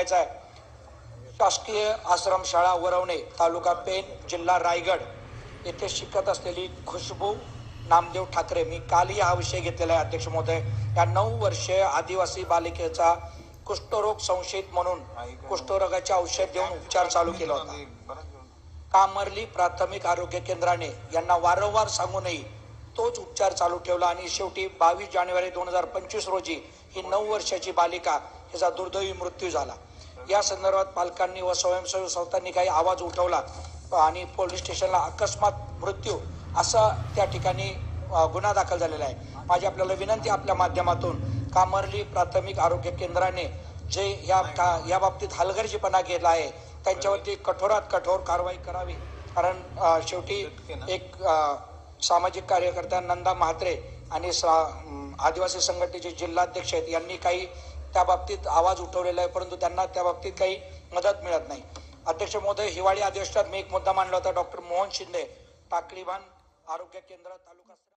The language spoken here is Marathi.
सांगायचं आहे. शासकीय आश्रमशाळा वरवणे तालुका पेन जिल्हा रायगड येथे शिकत असलेली खुशबू नामदेव ठाकरे. मी कालही हा विषय घेतलेला आहे अध्यक्ष महोदय. या नऊ वर्षीय आदिवासी बालिकेचा कुष्ठरोग संशयित म्हणून कुष्ठरोगाचे औषध देऊन उपचार चालू केला होता. कामरली प्राथमिक आरोग्य केंद्राने यांना वारंवार सांगूनही तोच उपचार चालू ठेवला आणि शेवटी बावीस जानेवारी दोन हजार पंचवीस रोजी ही नऊ वर्षाची बालिका हिचा दुर्दैवी मृत्यू झाला. या संदर्भात पालकांनी व स्वयंसेवी संस्थांनी काही आवाज उठवला आणि पोलीस स्टेशनला अकस्मात मृत्यू असा त्या ठिकाणी गुन्हा दाखल झालेला आहे. माझी आपल्याला विनंती आपल्या माध्यमातून कामरली प्राथमिक आरोग्य केंद्राने जे या का- या बाबतीत हलगर्जीपणा केला आहे त्यांच्यावरती कठोरात कठोर कारवाई करावी. कारण शेवटी एक सामाजिक कार्यकर्त्या नंदा म्हात्रे आणि सा- आदिवासी संघटनेचे जिल्हाध्यक्ष आहेत. यांनी काही त्या बाबतीत आवाज उठवलेला आहे परंतु त्यांना त्या बाबतीत काही मदत मिळत नाही. अध्यक्ष महोदय हिवाळी अधिवेशनात मी एक मुद्दा मांडला होता. डॉक्टर मोहन शिंदे टाकळीभान आरोग्य केंद्र तालुका